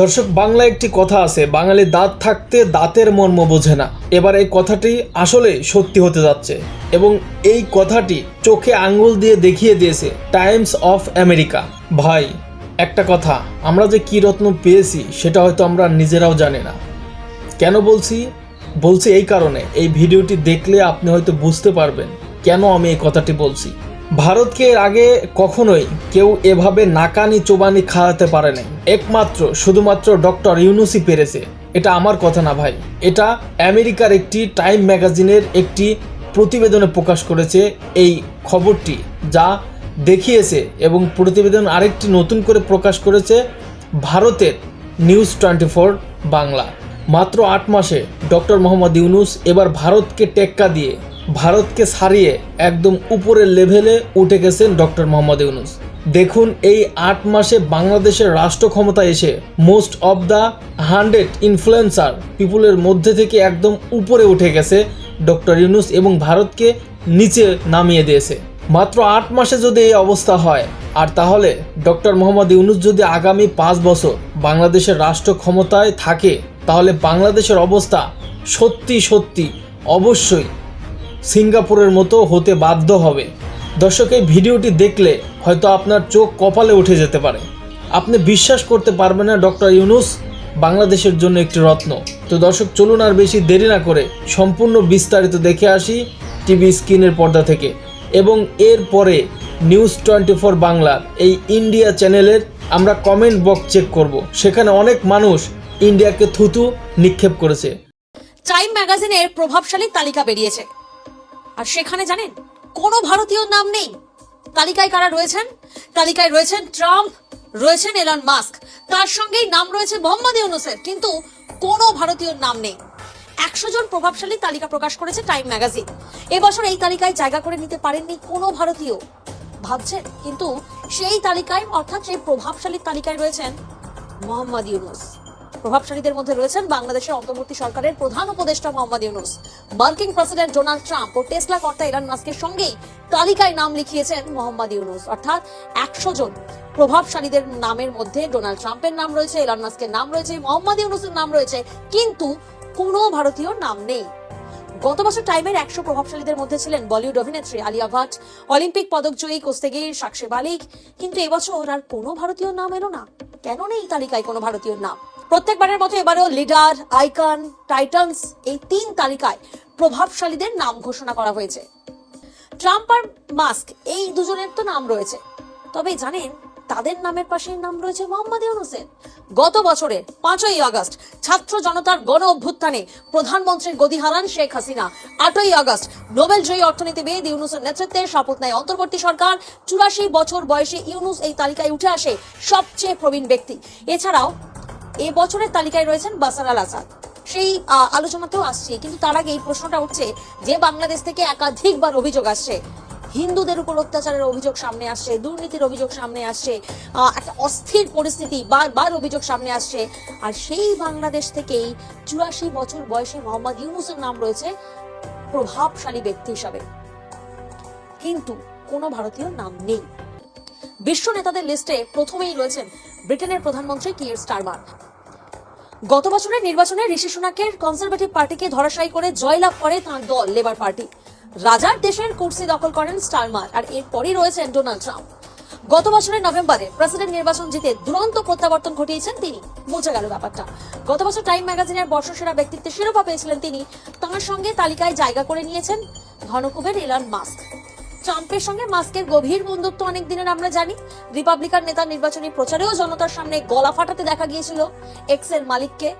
দর্শক বাংলা একটি কথা আছে, বাঙালি দাঁত থাকতে দাঁতের মর্ম বোঝে না। এবার এই কথাটি আসলে সত্যি হতে যাচ্ছে এবং এই কথাটি চোখে আঙ্গুল দিয়ে দেখিয়ে দিয়েছে টাইমস অফ আমেরিকা। ভাই, একটা কথা, আমরা যে কী রত্ন পেয়েছি সেটা হয়তো আমরা নিজেরাও জানি না। কেন বলছি? বলছি এই কারণে, এই ভিডিওটি দেখলে আপনি হয়তো বুঝতে পারবেন কেন আমি এই কথাটি বলছি। ভারতকে এর আগে কখনোই কেউ এভাবে নাকানি চোবানি খাওয়াতে পারে নাই একমাত্র, শুধুমাত্র ডক্টর ইউনুসই পেরেছে। এটা আমার কথা না ভাই। এটা আমেরিকার একটি টাইম ম্যাগাজিনের একটি প্রতিবেদনে প্রকাশ করেছে এই খবরটি, যা দেখিয়েছে এবং প্রতিবেদন আরেকটি নতুন করে প্রকাশ করেছে ভারতের নিউজ টোয়েন্টি ফোর বাংলা। মাত্র আট মাসে ডক্টর মোহাম্মদ ইউনুস এবার ভারতকে টেক্কা দিয়ে ভারতকে সারিয়ে একদম উপরের লেভেলে উঠে গেছেন ডক্টর মোহাম্মদ ইউনুস। দেখুন এই আট মাসে বাংলাদেশের রাষ্ট্র ক্ষমতা এসে most of the hundred influencer পিপুলের মধ্যে থেকে একদম উপরে উঠে গেছে ডক্টর ইউনুস এবং ভারতকে নিচে নামিয়ে দিয়েছে। মাত্র আট মাসে যদি এই অবস্থা হয়, আর তাহলে ডক্টর মোহাম্মদ ইউনুস যদি আগামী পাঁচ বছর বাংলাদেশের রাষ্ট্র ক্ষমতায় থাকে, তাহলে বাংলাদেশের অবস্থা সত্যি সত্যি অবশ্যই সিঙ্গাপুরের মতো হতে বাধ্য হবে। দর্শক, এই ভিডিওটি দেখলে হয়তো আপনার চোখ কপালে উঠে যেতে পারে। আপনি বিশ্বাস করতে পারবেন না ডক্টর ইউনুস বাংলাদেশের জন্য একটি রত্ন। তো দর্শক, চলুন আর বেশি দেরি না করে সম্পূর্ণ বিস্তারিত দেখে আসি টিভি স্ক্রিনের পর্দা থেকে। এবং এরপরে নিউজ টোয়েন্টি ফোর বাংলার এই ইন্ডিয়া চ্যানেলের আমরা কমেন্ট বক্স চেক করব। সেখানে অনেক মানুষ ইন্ডিয়াকে থুতু নিক্ষেপ করেছে। টাইম ম্যাগাজিনের প্রভাবশালী তালিকা বেরিয়েছে। আর সেখানে জানেন, কোনো ভারতীয় নাম নেই। তালিকায় কারা রয়েছেন? তালিকায় রয়েছেন ট্রাম্প, রয়েছেন এলন মাস্ক। তার সঙ্গেই নাম রয়েছে মোহাম্মদ ইউনুসের, কিন্তু কোনো ভারতীয় নাম নেই। একশো জন প্রভাবশালী তালিকা প্রকাশ করেছে টাইম ম্যাগাজিন। এবছর এই তালিকায় জায়গা করে নিতে পারেননি কোনো ভারতীয়। ভাবছেন, কিন্তু সেই তালিকায়, অর্থাৎ সেই প্রভাবশালী তালিকায় রয়েছেন মোহাম্মদ ইউনুস। প্রভাবশালীদের মধ্যে রয়েছেন বাংলাদেশের অন্তর্বর্তী সরকারের প্রধান উপদেষ্টা মোহাম্মদ ইউনুস। মার্কিন প্রেসিডেন্ট ডোনাল্ড ট্রাম্প ও টেসলা কর্তা ইলন মাস্কের সঙ্গেই তালিকায় নাম লিখিয়েছেন মোহাম্মদ ইউনুস। অর্থাৎ একশো জন প্রভাবশালীদের নামের মধ্যে ডোনাল্ড ট্রাম্পের নাম রয়েছে, ইলন মাস্কের নাম রয়েছে, মোহাম্মদ ইউনুসের নাম রয়েছে, কিন্তু কোনো ভারতীয় নাম নেই। গত বছর টাইমের একশো প্রভাবশালীদের মধ্যে ছিলেন বলিউড অভিনেত্রী আলিয়া ভাট, অলিম্পিক পদকজয়ী কুস্তিগির সাক্ষী মালিক কিন্তু এবছর আর কোনো ভারতীয় নাম এলো না। কেন নেই তালিকায় কোনো ভারতীয় নাম? প্রত্যেকবারের মতো এবারেও লিডার, আইকন, টাইটান্স এই তিন তালিকায় প্রভাবশালীদের নাম ঘোষণা করা হয়েছে। ট্রাম্প আর মাস্ক এই দুজনের তো নাম রয়েছে। তবে জানেন, তাদের নামের পাশে নাম রয়েছে মোহাম্মদ ইউনুসের। গত বছরের পাঁচই আগস্ট ছাত্র জনতার গণ অভ্যুত্থানে প্রধানমন্ত্রীর গদি হারান শেখ হাসিনা। আটই আগস্ট নোবেল জয়ী অর্থনীতিবিদ ইউনুসের নেতৃত্বে শপথ নেয় অন্তর্বর্তী সরকার। চুরাশি বছর বয়সে ইউনুস এই তালিকায় উঠে আসে সবচেয়ে প্রবীণ ব্যক্তি। এছাড়াও এ বছরের তালিকায় রয়েছেন বাসার আল আসাদ। সেই আলোচনাতেও আসছে, কিন্তু তার আগে এই প্রশ্নটা উঠছে যে বাংলাদেশ থেকে একাধিকবার অভিযোগ আসছে। হিন্দুদের উপর অত্যাচারের অভিযোগ সামনে আসছে, দুর্নীতির অভিযোগ সামনে আসছে একটা অস্থির পরিস্থিতি বারবার অভিযোগ সামনে আসছে। আর সেই বাংলাদেশ থেকেই চুরাশি বছর বয়সে মোহাম্মদ ইউনুসের নাম রয়েছে প্রভাবশালী ব্যক্তি হিসাবে। কিন্তু কোনো ভারতীয় নাম নেই। বিশ্ব নেতাদের লিস্টে প্রথমেই রয়েছেন ব্রিটেনের প্রধানমন্ত্রী কিয়ের স্টারমার গত বছরের নির্বাচনে ঋষি সুনাকের কনজারভেটিভ পার্টিকে ধরাশায়ী করে জয়লাভ করে তাঁর দল লেবার পার্টি রাজার দেশের কুর্সি দখল করেন স্টারমার, আর এরপরই রয়েছেন ডোনাল্ড ট্রাম্প। গত বছরের নভেম্বরে প্রেসিডেন্ট নির্বাচন জিতে দুরন্ত প্রত্যাবর্তন ঘটিয়েছেন তিনি। মুছে গেল ব্যাপারটা। গত বছর টাইম ম্যাগাজিনের বর্ষসেরা ব্যক্তিত্বের শিরোপা পেয়েছিলেন তিনি। তাঁর সঙ্গে তালিকায় জায়গা করে নিয়েছেন ঘনকুবের এলান মাস্ক। ট্রাম্পের সঙ্গে মাস্কের গভীর বন্ধুত্ব অনেক দিনের আমরা জানি। রিপাবলিকান নেতা নির্বাচনী প্রচারেও জনতার সামনে গলা ফাটাতে দেখা গিয়েছিল এক্সের মালিককে।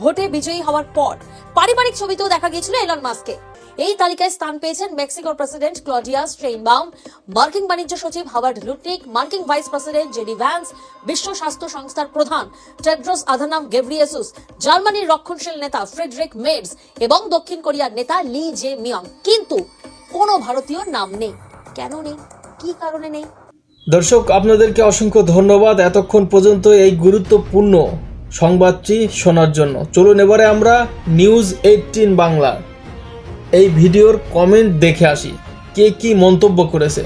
ভোটে বিজয়ী হওয়ার পর পারিবারিক ছবিতেও দেখা গিয়েছিল এলন মাস্কে এই তালিকায় স্থান পেয়েছেন মেক্সিকোর প্রেসিডেন্ট ক্লডিয়া স্ট্রেইনবাউম, মার্কিন বাণিজ্য সচিব হাওয়ার্ড লুটনিক, মার্কিন ভাইস প্রেসিডেন্ট জেডি ভ্যান্স, বিশ্ব স্বাস্থ্য সংস্থার প্রধান টেড্রোস আধানাম গেব্রিয়েসুস, জার্মানির রক্ষণশীল নেতা ফ্রেডরিক মেডস এবং দক্ষিণ কোরিয়ার নেতা লি জে মিয়ং। কিন্তু কোনো ভারতীয় নাম নেই। কেন নেই? কি কারণে নেই? দর্শক, আপনাদেরকে অসংখ্য ধন্যবাদ। এতক্ষণ পর্যন্ত এই গুরুত্বপূর্ণ সংবাদটি শোনার জন্য। চলুন এবারে আমরা নিউজ এইটিন বাংলা এই ভিডিওর কমেন্ট দেখে আসি। কে কি মন্তব্য করেছে?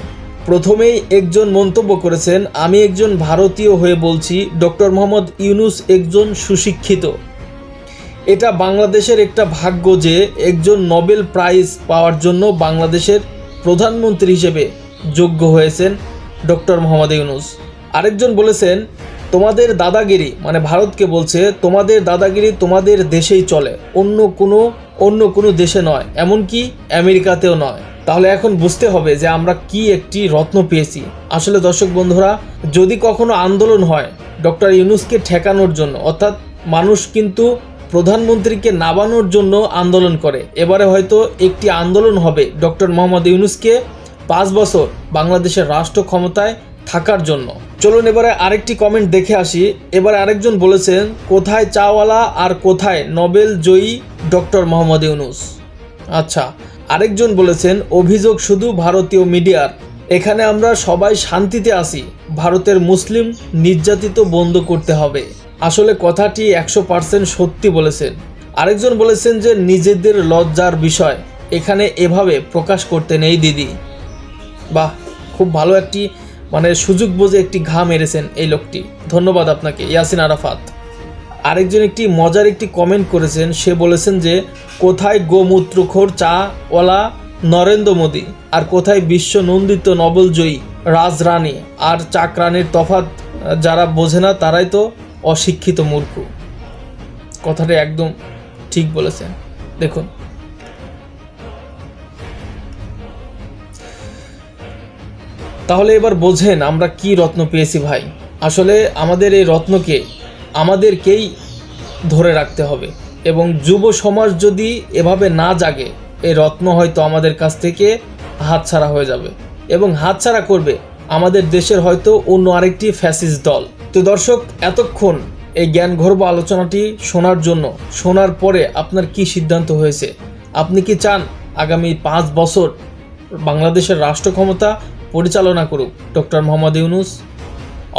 প্রথমেই একজন মন্তব্য করেছেন, আমি একজন ভারতীয় হয়ে বলছি, ডক্টর মোহাম্মদ ইউনুস একজন সুশিক্ষিত। এটা বাংলাদেশের একটা ভাগ্য যে, একজন নোবেল প্রাইজ পাওয়ার জন্য বাংলাদেশের প্রধানমন্ত্রী হিসেবে যোগ্য হয়েছেন ডক্টর মোহাম্মদ ইউনুস। আরেকজন বলেছেন, তোমাদের দাদাগিরি মানে ভারতকে বলছে, তোমাদের দাদাগিরি তোমাদের দেশেই চলে। অন্য কোনো অন্য কোনো দেশে নয়। এমনকি আমেরিকাতেও নয়। তাহলে এখন বুঝতে হবে যে আমরা কি একটি রত্ন পেয়েছি। আসলে দর্শক বন্ধুরা, যদি কখনো আন্দোলন হয়, ডক্টর ইউনুসকে ঠেকানোর জন্য, অর্থাৎ মানুষ কিন্তু প্রধানমন্ত্রীকে নামানোর জন্য আন্দোলন করে। এবারে হয়তো একটি আন্দোলন হবে ডক্টর মোহাম্মদ ইউনুসকে পাঁচ বছর বাংলাদেশের রাষ্ট্র ক্ষমতায় থাকার জন্য। চলুন এবারে আরেকটি কমেন্ট দেখে আসি। এবারে আরেকজন বলেছেন, কোথায় চাওয়ালা আর কোথায় নোবেল জয়ী ডক্টর মোহাম্মদ ইউনুস? আচ্ছা আরেকজন বলেছেন, অভিযোগ শুধু ভারতীয় মিডিয়ার। এখানে আমরা সবাই শান্তিতে আসি ভারতের মুসলিম নির্যাতিত বন্ধ করতে হবে। আসলে কথাটি একশো পার্সেন্ট সত্যি বলেছেন। আরেকজন বলেছেন যে নিজেদের লজ্জার বিষয়, এখানে এভাবে প্রকাশ করতে নেই দিদি। বাহ, খুব ভালো একটি মানে সুযোগ বুঝে একটি ঘা মেরেছেন এই লোকটি। ধন্যবাদ আপনাকে, ইয়াসিন আরাফাত। আরেকজন একটি মজার একটি কমেন্ট করেছেন, সে বলেছেন যে, কোথায় গোমূত্রখোর চাওয়ালা নরেন্দ্র মোদী? আর কোথায় বিশ্ব নন্দিত নবলজয়ী রাজরানী? আর চাকরানির তফাৎ, যারা বোঝে না, তারাই তো অশিক্ষিত মূর্খ। কথাটা একদম ঠিক বলেছেন। দেখুন। তাহলে এবার বোঝেন আমরা কি রত্ন পেয়েছি ভাই। আসলে আমাদের এই রত্নকে আমাদেরকেই ধরে রাখতে হবে এবং যুব সমাজ যদি এভাবে না জাগে, এই রত্ন হয়তো আমাদের কাছ থেকে হাতছাড়া হয়ে যাবে এবং হাতছাড়া করবে আমাদের দেশের হয়তো অন্য আরেকটি ফ্যাসিস দল। তো দর্শক, এতক্ষণ এই জ্ঞান গর্ব আলোচনাটি শোনার জন্য, শোনার পরে আপনার কি সিদ্ধান্ত হয়েছে? আপনি কি চান আগামী পাঁচ বছর বাংলাদেশের রাষ্ট্র ক্ষমতা পরিচালনা করুক? ডক্টর মোহাম্মদ ইউনুস,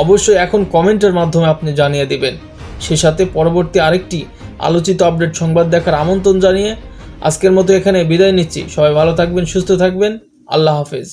অবশ্যই এখন কমেন্টের মাধ্যমে আপনি জানিয়ে দেবেন। সে সাথে পরবর্তী আরেকটি আলোচিত আপডেট সংবাদ দেখার আমন্ত্রণ জানিয়ে আজকের মতো এখানে বিদায় নিচ্ছি। সবাই ভালো থাকবেন, সুস্থ থাকবেন। আল্লাহ হাফেজ।